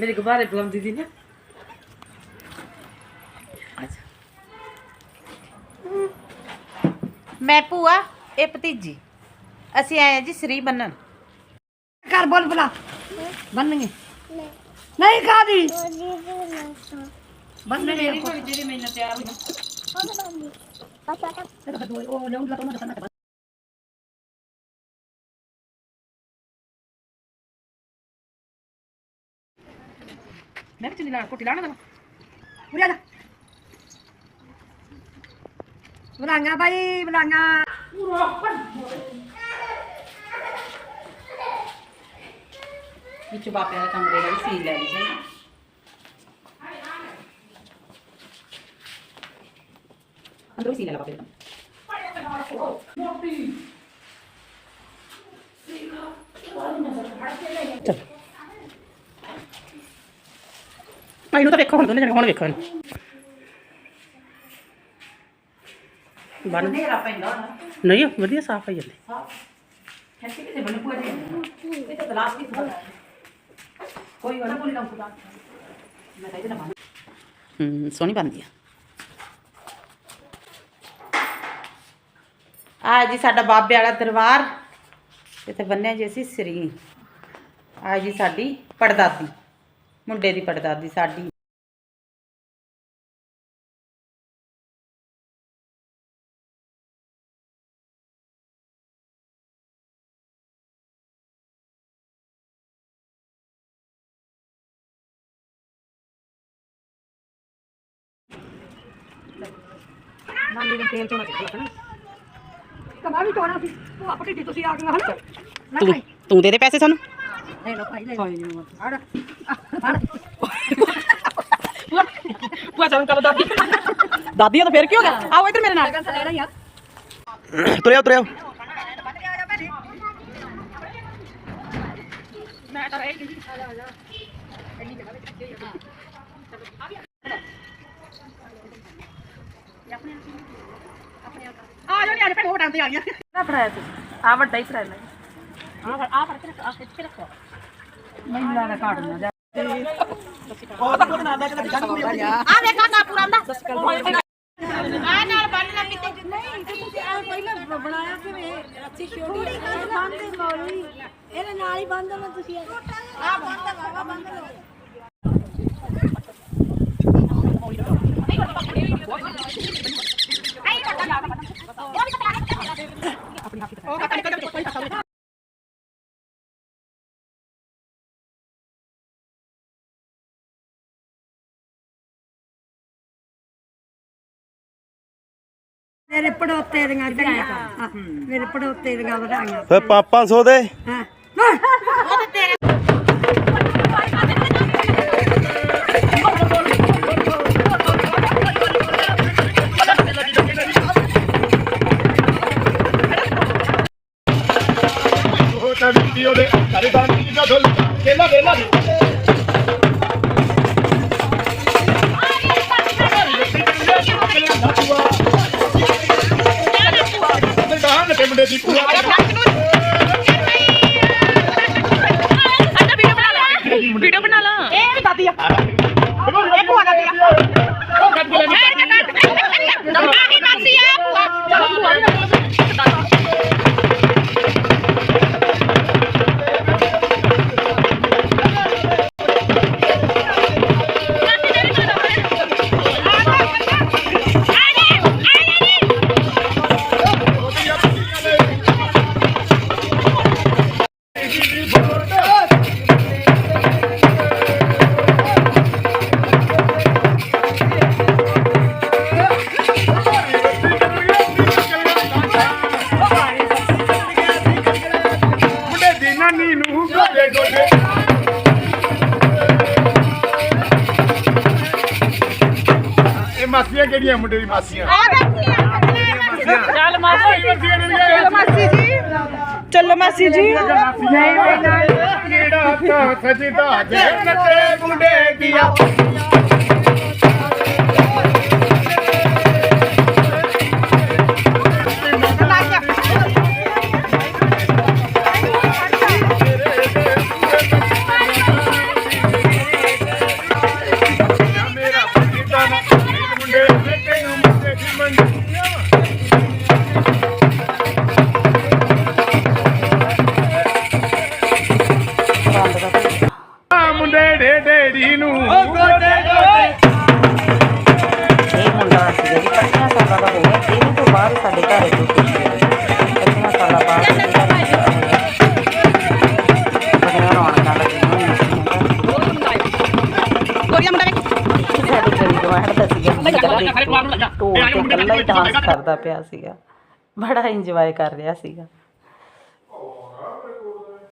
ਮੇਰੇ ਗੁਬਾਰੇ ਬੁਲਾਉਂਦੀ ਸੀ ਨਾ। ਅੱਛਾ। ਮੈਂ ਭੂਆ ਇਹ ਭਤੀਜੀ। ਅਸੀਂ ਆਏ ਆ ਜੀ ਸ੍ਰੀ ਬੰਨਣ। ਕਰ ਬੋਲ ਬਲਾ। ਬੰਨਗੇ ਨਹੀਂ ਖਾਦੀ ਬੰਨਗੇ ਜਿਹੜੀ ਮੈਨੂੰ ਤਿਆਰ ਹੋਈ। ਉਹ ਲਿਆਉਂਦਾ ਤਾਂ ਮੈਂ ਮੈਂ ਵੀ ਚਲੀ ਨਾਲ ਕੋਟੀ ਲਾਣਾ ਉਰੇ ਆ ਬਲਾਂਗਾ ਬਾਈ ਬਲਾਂਗਾ ਵਿੱਚ ਬਾਪਿਆਂ ਦੇ ਕਮਰੇ ਦਾ ਵੀ ਸੀਨ ਲੈ ਲਈ ਸੀ ਅੰਦਰੋਂ ਸੀਨ ਲੈ ਲਾ ਬਾਪੇ ਦਾ। ਚਲ ਭਾਈ ਨੂੰ ਤਾਂ ਵੇਖੋ ਹੁਣ ਦੋਨੇ ਜਣੇ ਹੁਣ ਵੇਖੋ ਇਹਨੂੰ। ਬਣ ਨੇਰਾ ਪੈਂਦਾ ਨਹੀਂ ਵਧੀਆ ਸਾਫ਼ ਹੈ ਜਾਂਦੇ। ਹੈਸੀ ਕਿਤੇ ਬਣ ਪੂਰੇ ਇਹ ਤਾਂ ਗਲਾਸ ਵੀ ਖੁੱਲਾ ਕੋਈ ਵਾਲਾ ਬੋਲੀ ਨਾ ਖੁੱਲਾ ਮੈਂ ਤਾਂ ਇਹਦੇ ਨਾਲ ਹੂੰ ਸੋਹਣੀ ਬਣਦੀ ਆ। ਆ ਜੀ ਸਾਡਾ ਬਾਬੇ ਵਾਲਾ ਦਰਬਾਰ। ਇੱਥੇ ਬੰਨਿਆ ਜੀ ਅਸੀਂ ਸ੍ਰੀ। ਆ ਜੀ ਸਾਡੀ ਪੜਦਾਦੀ। ਮੁੰਡੇ ਦੀ ਪੜਦਾਦੀ ਸਾਡੀ। ਨਾਲੀ ਦੇ ਤੇਲ ਚੋਣਾ ਚਾਹੀਦਾ ਕਮਾ ਵੀ ਚੋਣਾ ਸੀ। ਉਹ ਆਪਣੀ ਦੀ ਤੁਸੀਂ ਆ ਗਏ ਹਨ। ਨਾ ਤੂੰ ਤੂੰ ਦੇ ਦੇ ਪੈਸੇ ਸਾਨੂੰ। ਭੂਆ ਦਾਦੀ ਦਾਦੀ ਆ ਤਾਂ ਫੇਰ ਕੀ ਹੋ ਗਿਆ ਆਓ ਇੱਧਰ ਮੇਰੇ ਨਾਲ ਤੁਰਿਆ ਤੁਰਿਆ ਆ ਜਾਓ ਨਹੀਂ ਆ ਜਾ ਫੋਟੋ ਤੇ ਆ ਗਈਆਂ ਨਾ ਫੜਾਇਆ ਤੂੰ ਆ ਵੱਡਾ ਹੀ ਫੜਾਇਆ ਆ ਫੜ ਆ ਫੜ ਕੇ ਰੱਖ ਆ ਖਿੱਚ ਰੱਖੋ ਮਹਿਲਾ ਦਾ ਕਾਟ ਨਾ ਜਾ ਆ ਵੇਖਾ ਨਾ ਪੂਰਾ ਦਾ ਆ ਨਾਲ ਬੰਨ ਲਾ ਕਿਤੇ। ਨਹੀਂ ਤੇ ਤੁਸੀਂ ਆ ਪਹਿਲਾਂ ਬਣਾਇਆ ਕਿਵੇਂ ਰੱਸੀ ਛੋਟੀ ਬੰਦ ਮੌਲੀ ਇਹਦੇ ਨਾਲ ਹੀ ਬੰਦ ਲਓ ਤੁਸੀਂ। ਆ ਬੰਦ ਬਾਬਾ ਮੇਰੇ ਪੜੋਤੇ ਦੀਆਂ ਚੰਗੀਆਂ ਹਾਂ, ਮੇਰੇ ਪੜੋਤੇ ਦੀਆਂ ਵਧਾਈਆਂ। ਫੇ 500 ਦੇ ਹਾਂ। ਉਹ ਤਾਂ ਵੀਡੀਓ ਦੇ ਸਾਰੇ ਬਾਣ ਦੀ ਜਿੱਦਾਂ ਢੋਲ ਕੇਲਾ ਕੇਲਾ ਡਾਂਗ ਤੇ ਮੁੰਡੇ ਦੀ ਪੂਰਾ ਵੀਡੀਓ ਬਣਾ ਲਾ। ਇਹ ਦਾਦੀ ਆ ਇਹ ਭੂਆ ਦਾ ਉਹ ਕੱਟ। ਕੇ ਲੈ ਦਾਦੀ ਮਾਸੀ ਆ? ਚਲੋ। ਭੂਆ ਮਾਸੀਆਂ ਕਿਹੜੀਆਂ ਮੁੰਡੇ ਦੀ ਮਾਸੀਆਂ ਚੱਲ ਮਾਸੀ ਕਿਹੜੀਆਂ ਮਾਸੀ ਜੀ। ਚੱਲੋ ਮਾਸੀ ਜੀ। ਜਿਹੜਾ ਤਾਂ ਸਜਦਾ ਜੰਨਤ ਮੁੰਡੇ ਦੀਆਂ ਮੁੰਡਾ ਸੀ ਜੀ 25 ਸਾਲਾਂ ਦਾ ਹੋ ਗਿਆ ਇਹਦੇ ਤੋਂ ਬਾਅਦ ਸਾਡੇ ਘਰ ਜੋ ਕੁਝ 25 ਸਾਲਾਂ ਬਾਅਦ ਸਾਡੇ ਘਰ ਵਿੱਚ ਆਇਆ। ਬੜੀਆਂ ਰੌਣਕਾਂ ਲੱਗੀਆਂ ਹੋਈਆਂ ਸੀ ਗੋਰੀਆ ਮੁੰਡਾ ਵੇਖ ਸਾਡੀ ਗਲੀ ਗਵਾਂਢ ਦਾ ਸੀਗਾ ਮੁੰਡਾ ਦੇਖੋ ਢੋਲ ਤੇ ਇਕੱਲਾ ਹੀ ਡਾਂਸ ਕਰਦਾ ਪਿਆ ਸੀਗਾ ਬੜਾ ਇੰਜੋਏ ਕਰ ਰਿਹਾ ਸੀਗਾ